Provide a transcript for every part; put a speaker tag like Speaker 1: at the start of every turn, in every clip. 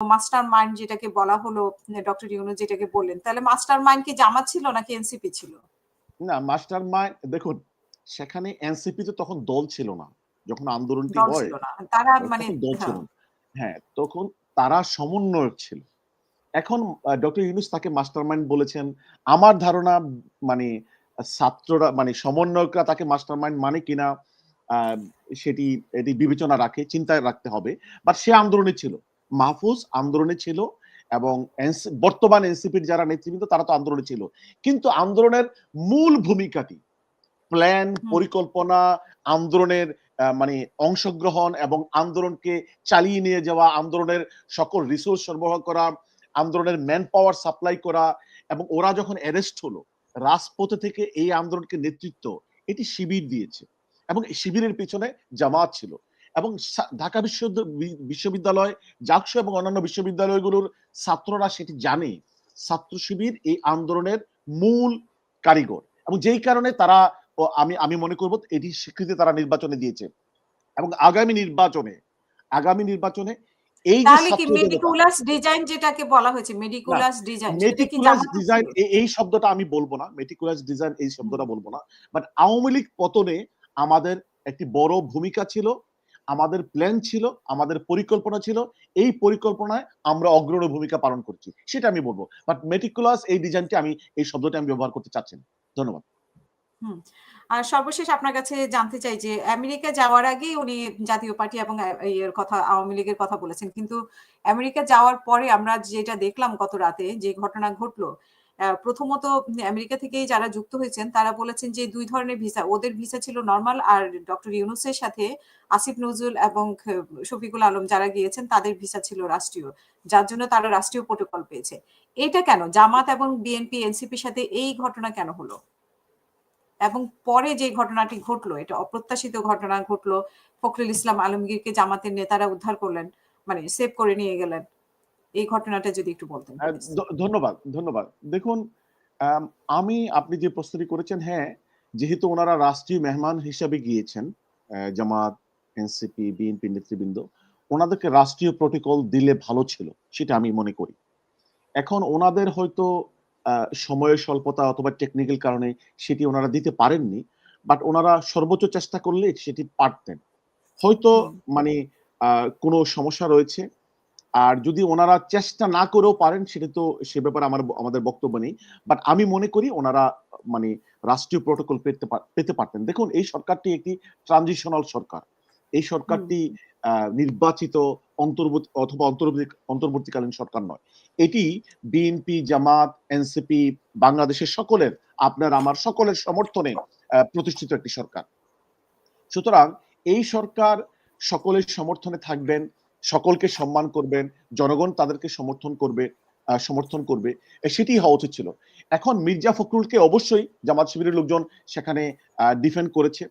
Speaker 1: Master mind যেটাকে বলা হলো ডক্টর ইউনু যেটাকে বললেন তাহলে মাস্টার মাইন্ড কি জামাত ছিল নাকি এনসিপি ছিল?
Speaker 2: না মাস্টার মাইন্ড দেখুন সেখানে এনসিপি তো তখন দল ছিল না যখন আন্দোলনটি হয়
Speaker 1: তারা মানে
Speaker 2: দল ছিল
Speaker 1: হ্যাঁ,
Speaker 2: হ্যাঁ তখন তারা সমন্বয়ক ছিল। এখন ডক্টর ইউনুস তাকে মাস্টার মাইন্ড বলেছেন। আমার ধারণা মানে ছাত্ররা মানে সমন্বয়করা তাকে মাস্টার মাইন্ড মানে কিনা আহ, সেটি এটি বিবেচনা রাখে চিন্তায় রাখতে হবে। বাট সে আন্দোলনে ছিল। মাহফুজ আন্দোলনে ছিল এবং বর্তমান এনসিপির যারা নেতৃবৃন্দ তারা তো আন্দোলনে ছিল। কিন্তু আন্দোলনের মূল ভূমিকাটি প্ল্যান পরিকল্পনা আন্দোলনের মানে অংশগ্রহণ এবং আন্দোলনকে চালিয়ে নিয়ে যাওয়া আন্দোলনের সকল রিসোর্স সরবরাহ করা আন্দোলনের ম্যান পাওয়ার সাপ্লাই করা এবং ওরা যখন অ্যারেস্ট হলো রাজপথে থেকে এই আন্দোলনকে নেতৃত্ব এটি শিবির দিয়েছে এবং শিবিরের পিছনে জামাত ছিল। এবং ঢাকা বিশ্ববিদ্য- বি- বিশ্ববিদ্যালয় জাকসু এবং অন্যান্য বিশ্ববিদ্যালয়গুলোর ছাত্ররা সেটি জানে। ছাত্র শিবির এই আন্দোলনের মূল কারিগর। এবং যেই কারণে তারা আমি আমি মনে করব এটি স্বীকৃতি তারা নির্বাচনে দিয়েছে। এবং আগামী নির্বাচনে আগামী নির্বাচনে এই যে
Speaker 1: মেডিকুলাস ডিজাইন যেটাকে বলা হয়েছে? Meticulous design.
Speaker 2: মেটিকুলাস ডিজাইন এই শব্দটা আমি বলব না। মেটিকুলাস ডিজাইন এই শব্দটা বলব না। বাট আওয়ামী লীগ পতনে আমাদের একটি বড় ভূমিকা ছিল আমাদের প্ল্যান ছিল, আমাদের পরিকল্পনা ছিল, এই পরিকল্পনায় আমরা অগ্রণী ভূমিকা পালন করছি। সেটা আমি বলব। বাট মেটিকুলাস এই ডিজাইনটি আমি, এই শব্দটা আমি ব্যবহার করতে চাচ্ছি না। ধন্যবাদ।
Speaker 1: আর সর্বশেষ আপনার কাছে জানতে চাই যে, আমেরিকা যাওয়ার আগেই উনি জাতীয় পার্টি এবং এর কথা, আওয়ামী লীগের কথা বলেছেন। কিন্তু আমেরিকা যাওয়ার পরে আমরা যেটা দেখলাম গত রাতে, যে ঘটনা ঘটলো প্রথমত আমেরিকা থেকেই যারা যুক্ত হয়েছেন, তারা বলেছেন যে দুই ধরনের ভিসা, ওদের ভিসা ছিল নর্মাল আর ডক্টর ইউনুসের সাথে আসিফ নজরুল এবং শফিকুল আলম যারা গিয়েছেন, তাদের ভিসা ছিল রাষ্ট্রীয়, যার জন্য তারা রাষ্ট্রীয় প্রোটোকল পেয়েছে। এটা কেন? জামাত এবং বিএনপি এনসিপির সাথে এই ঘটনা কেন হলো? এবং পরে যে ঘটনাটি ঘটলো, এটা অপ্রত্যাশিত ঘটনা ঘটলো, ফখরুল ইসলাম আলমগীরকে জামাতের নেতারা উদ্ধার করলেন মানে সেভ করে নিয়ে গেলেন। এই ঘটনাটা যদি একটু বলতেন
Speaker 2: ধন্যবাদ ধন্যবাদ। দেখুন আম, আপনি যে প্রস্তুতি করেছেন হ্যাঁ যেহেতু ওনারা রাষ্ট্রীয় মেহমান হিসাবে গিয়েছেন জামাত এনসিপি বিএনপি নেতৃবৃন্দ ওনাদেরকে রাষ্ট্রীয় প্রোটোকল দিলে ভালো ছিল সেটা আমি মনে করি। এখন ওনাদের হয়তো আহ, সময়ের স্বল্পতা অথবা টেকনিক্যাল কারণে সেটি ওনারা দিতে পারেননি বাট ওনারা সর্বোচ্চ চেষ্টা করলে সেটি পারতেন। হয়তো মানে আহ, কোনো সমস্যা রয়েছে আর যদি ওনারা চেষ্টা না করেও পারেন সেটা তো সে ব্যাপারে আমার আমাদের বক্তব্য নেই। বাট আমি মনে করি ওনারা মানে রাষ্ট্রীয় প্রোটোকল পেতে পেতে পারতেন। দেখুন এই সরকারটি একটি ট্রানজিশনাল সরকার। এই সরকারটি নির্বাচিত অন্তর্বর্তী অথবা অন্তর্বর্তী অন্তর্বর্তীকালীন সরকার নয়। এটি বিএনপি জামাত এনসিপি বাংলাদেশের সকলের আপনার আমার সকলের সমর্থনে প্রতিষ্ঠিত একটি সরকার। সুতরাং এই সরকার সকলের সমর্থনে থাকবেন। সকলকে সম্মান করবেন, জনগণ তাদেরকে সমর্থন করবে সমর্থন করবে। সেটি হওয়া উচিত ছিল। এখন মির্জা ফখরুলকে অবশ্যই জামাত শিবিরের লোকজন সেখানে ডিফেন্ড করেছে।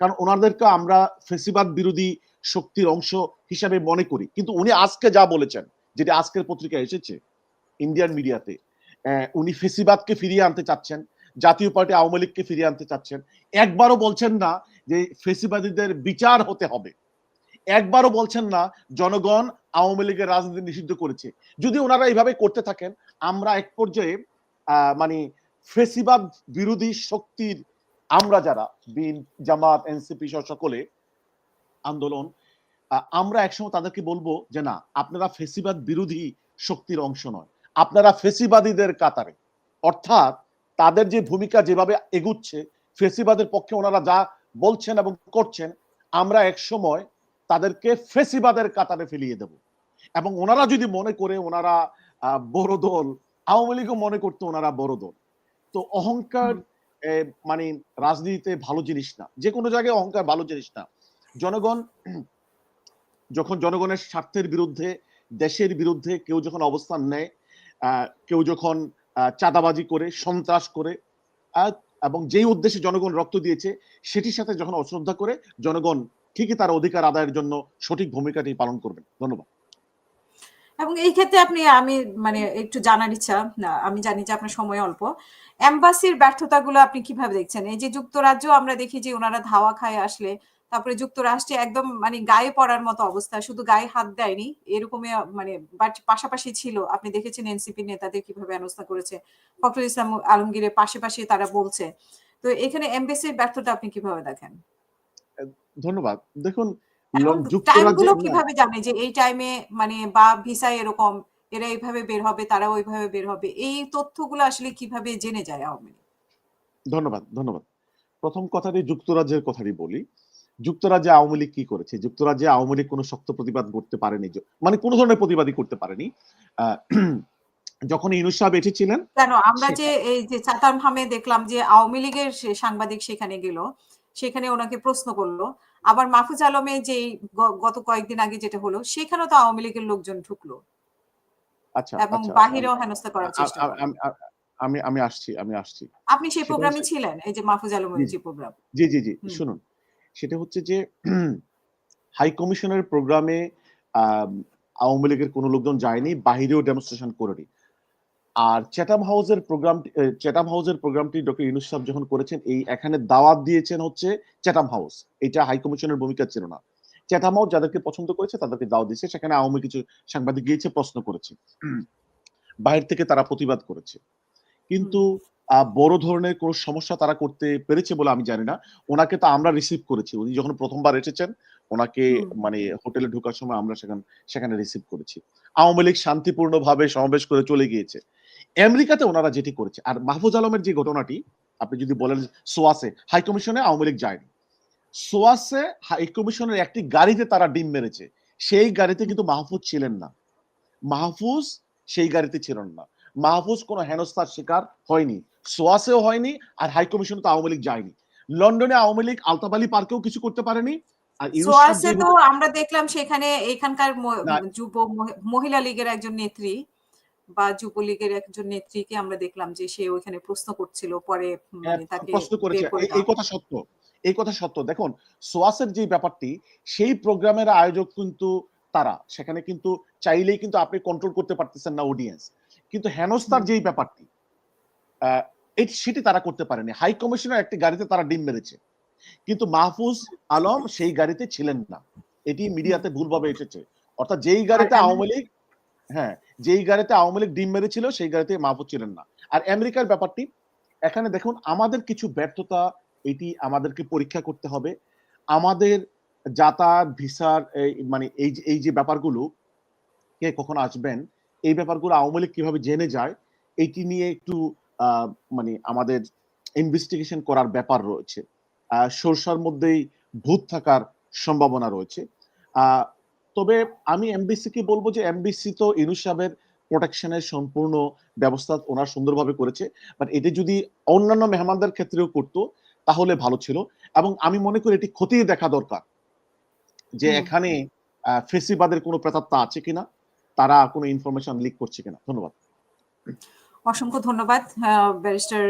Speaker 2: কারণ ওনাদেরকে আমরা ফেসিবাদ বিরোধী শক্তির অংশ হিসাবে মনে করি। কিন্তু উনি আজকে যা বলেছেন, যেটা আজকের পত্রিকায় এসেছে ইন্ডিয়ান মিডিয়াতে উনি ফেসিবাদকে ফিরিয়ে আনতে চাচ্ছেন, জাতীয় পার্টি আওয়ামী লীগকে ফিরিয়ে আনতে চাচ্ছেন। একবারও বলছেন না যে ফেসিবাদীদের বিচার হতে হবে। একবারও বলছেন না, জনগণ আওয়ামী লীগের রাজনীতি নিষিদ্ধ করেছে। যদি ওনারা এইভাবে করতে থাকেন, আমরা এক পর্যায়ে মানে ফেসিবাদ বিরোধী শক্তির আমরা যারা, বিন, জামাত, এনসিপি সহ সকলে আন্দোলন আমরা একসময় তাদেরকে বলব যে না, আপনারা ফেসিবাদ বিরোধী শক্তির অংশ নয়। আপনারা ফেসিবাদীদের কাতারে। অর্থাৎ তাদের যে ভূমিকা যেভাবে এগুচ্ছে, ফেসিবাদের পক্ষে ওনারা যা বলছেন এবং করছেন, আমরা এক সময় তাদেরকে ফেসিবাদের কাতারে ফেলিয়ে দেব। এবং ওনারা যদি মনে করে ওনারা বড় দল, আওয়ামী লীগও মনে করতো ওনারা বড় দল। তো অহংকার মানে রাজনীতিতে ভালো জিনিস না। যে কোনো জায়গায় অহংকার ভালো জিনিস না। জনগণ, যখন জনগণের স্বার্থের বিরুদ্ধে, দেশের বিরুদ্ধে কেউ যখন অবস্থান নেয় কেউ যখন চাঁদাবাজি করে, সন্ত্রাস করে এবং যেই উদ্দেশ্যে জনগণ রক্ত দিয়েছে, সেটির সাথে যখন অশ্রদ্ধা করে, জনগণ ঠিকই তার অধিকার আদায়ের জন্য সঠিক ভূমিকাটি পালন করবেন। ধন্যবাদ।
Speaker 1: এবং এই ক্ষেত্রে আপনি, আমি মানে একটু জানার ইচ্ছা আমি জানি যে আপনার সময় অল্প। এম্বাসির ব্যর্থতাগুলো আপনি কীভাবে দেখছেন? এই যে যুক্তরাজ্য, আমরা দেখি যে ওনারা ধাওয়া খায় আসলে, তারপরে যুক্তরাষ্ট্রে একদম মানে গায়ে পড়ার মতো অবস্থা, শুধু গায়ে হাত দেয়নি, এরকমই মানে পাশাপাশি ছিল। আপনি দেখেছেন এনসিপি নেতাদের কীভাবে হেনস্থা করেছে, ফখরুল ইসলাম আলমগীরের পাশাপাশি তারা বলছে। তো এখানে এমবেসির ব্যর্থতা আপনি কীভাবে দেখেন?
Speaker 2: ধন্যবাদ। দেখুন যুক্তরাজ্যে
Speaker 1: কীভাবে জানে যে এই টাইমে মানে বা ভিসা এরকম এরা এইভাবে বের হবে তারা ওইভাবে বের হবে এই তথ্যগুলো আসলে কীভাবে জেনে যায় আওয়ামী
Speaker 2: ধন্যবাদ ধন্যবাদ। প্রথম কথাটি যুক্তরাজ্যের কথাটি বলি। যুক্তরাজ্যে আওয়ামী লীগ কি করেছে? যুক্তরাজ্যে আওয়ামী লীগ কোনো শক্ত প্রতিবাদ করতে পারেনি মানে কোনো ধরনের প্রতিবাদই করতে পারেনি। যখন ইউনুস সাহেব এসেছিলেন
Speaker 1: কেন? আমরা যে এই যে চাতাম হামে দেখলাম যে আওয়ামী লীগের সাংবাদিক সেখানে গেল সেখানে ওনাকে প্রশ্ন করল। আবার মাহফুজ আলমে যে গত কয়েকদিন আগে যেটা হলো সেখানেও তো আওয়ামী লীগের লোকজন ঢুকলো।
Speaker 2: আচ্ছা
Speaker 1: এবং
Speaker 2: আচ্ছা
Speaker 1: বাহিরেও হেনস্থা করার চেষ্টা
Speaker 2: আমি- আমি আমি আসছি আমি আসছি।
Speaker 1: আপনি সেই প্রোগ্রামে ছিলেন এই যে মাহফুজ আলমের যে প্রোগ্রাম।
Speaker 2: জি জি জি শুনুন সেটা হচ্ছে যে হাই কমিশনের প্রোগ্রামে আওয়ামী লীগের কোনো লোকজন যায়নি বাহিরেও ডেমনস্ট্রেশন করেনি। আর চ্যাটাম হাউসের প্রোগ্রামটি চ্যাটাম হাউসের প্রোগ্রামটি ডক্টর ইউনুস সাহেব যখন করেছেন এই এখানে দাওয়াত দিয়েছেন হচ্ছে চ্যাটাম হাউস এটা হাই কমিশনের ভূমিকা ছিল না। চ্যাটাম হাউস যাদেরকে পছন্দ করেছে তাদেরকে দাওয়াত দিয়েছে। সেখানে আওয়ামী কিছু সাংবাদিক গিয়েছে প্রশ্ন করেছে। বাইরে থেকে তারা প্রতিবাদ করেছে। কিন্তু বড় ধরনের কোনো সমস্যা তারা করতে পেরেছে বলে আমি জানি না। ওনাকে তো আমরা রিসিভ করেছি। উনি যখন প্রথমবার এসেছেন ওনাকে মানে হোটেলে ঢোকার সময় আমরা সেখানে সেখানে রিসিভ করেছি। আওয়ামী লীগ শান্তিপূর্ণভাবে সমাবেশ করে চলে গিয়েছে। আমেরিকাতে ওনারা যেটি করেছে আর মাহফুজ আলমের যে ঘটনাটি আপনি যদি বলেন সোয়াসে হাই কমিশনে আওয়ামী লীগ যায়নি। সোয়াসে হাই কমিশনের একটি গাড়িতে তারা ডিম মেরেছে সেই গাড়িতে কিন্তু মাহফুজ ছিলেন না। মাহফুজ সেই গাড়িতে ছিলেন না। মাহফুজ কোনো হেনস্থার শিকার হয়নি সোয়াসেও হয়নি আর হাই কমিশনে তো আওয়ামী লীগ যায়নি। লন্ডনে আওয়ামী লীগ আলতাবালি পার্কেও কিছু করতে পারেনি আর
Speaker 1: সোয়াসে তো আমরা দেখলাম সেখানে এখানকার যুব মহিলা লীগের একজন নেত্রী বা যুবলীগের একজন নেত্রীকে আমরা দেখলাম যে সে ওইখানে প্রশ্ন করছিল পরে মানে তাকে
Speaker 2: প্রশ্ন করেছে। এই- কথা সত্য এই কথা সত্য। দেখুন সোয়াসের যে ব্যাপারটি সেই প্রোগ্রামের আয়োজক কিন্তু তারা। সেখানে কিন্তু চাইলেই কিন্তু আপনি কন্ট্রোল করতে পারতেছেন না অডিয়েন্স কিন্তু হেনস্তার যেই ব্যাপারটি আহ, এটি সেটি তারা করতে পারেনি। হাই কমিশনের একটি গাড়িতে তারা ডিম মেরেছে। কিন্তু মাহফুজ আলম সেই গাড়িতে ছিলেন না। এটি মিডিয়াতে ভুলভাবে এসেছে। অর্থাৎ যেই গাড়িতে আওয়ামী লীগ হ্যাঁ যেই গাড়িতে আওয়ামী লীগ ডিম মেরেছিল, সেই গাড়িতে মাহফুজ ছিলেন না। আর আমেরিকার ব্যাপারটি, এখানে দেখুন, আমাদের কিছু ব্যর্থতা, এটি আমাদেরকে পরীক্ষা করতে হবে। আমাদের যাতায়াত, ভিসার মানে এই এই যে ব্যাপারগুলো, কে কখন আসবেন, এই ব্যাপারগুলো আওয়ামী লীগ কীভাবে জেনে যায়, এটি নিয়ে একটু মানে আমাদের ইনভেস্টিগেশন করার ব্যাপার রয়েছে। সরষার মধ্যেই ভূত থাকার সম্ভাবনা রয়েছে। তবে আমি এমবিসি কে বলব যে এমবিসি তো ইনু সাহেবের প্রোটেকশনের সম্পূর্ণ ব্যবস্থা ওনার সুন্দরভাবে করেছে। বাট এটি যদি অন্যান্য মেহমানদের ক্ষেত্রেও করতো তাহলে ভালো ছিল। এবং আমি মনে করি এটি খতিয়ে দেখা দরকার। যে এখানে ফেসিবাদের কোনো প্রেতাত্মা আছে কিনা তারা কোনো ইনফরমেশন লিক করছে কিনা। ধন্যবাদ।
Speaker 1: অসংখ্য ধন্যবাদ ব্যারিস্টার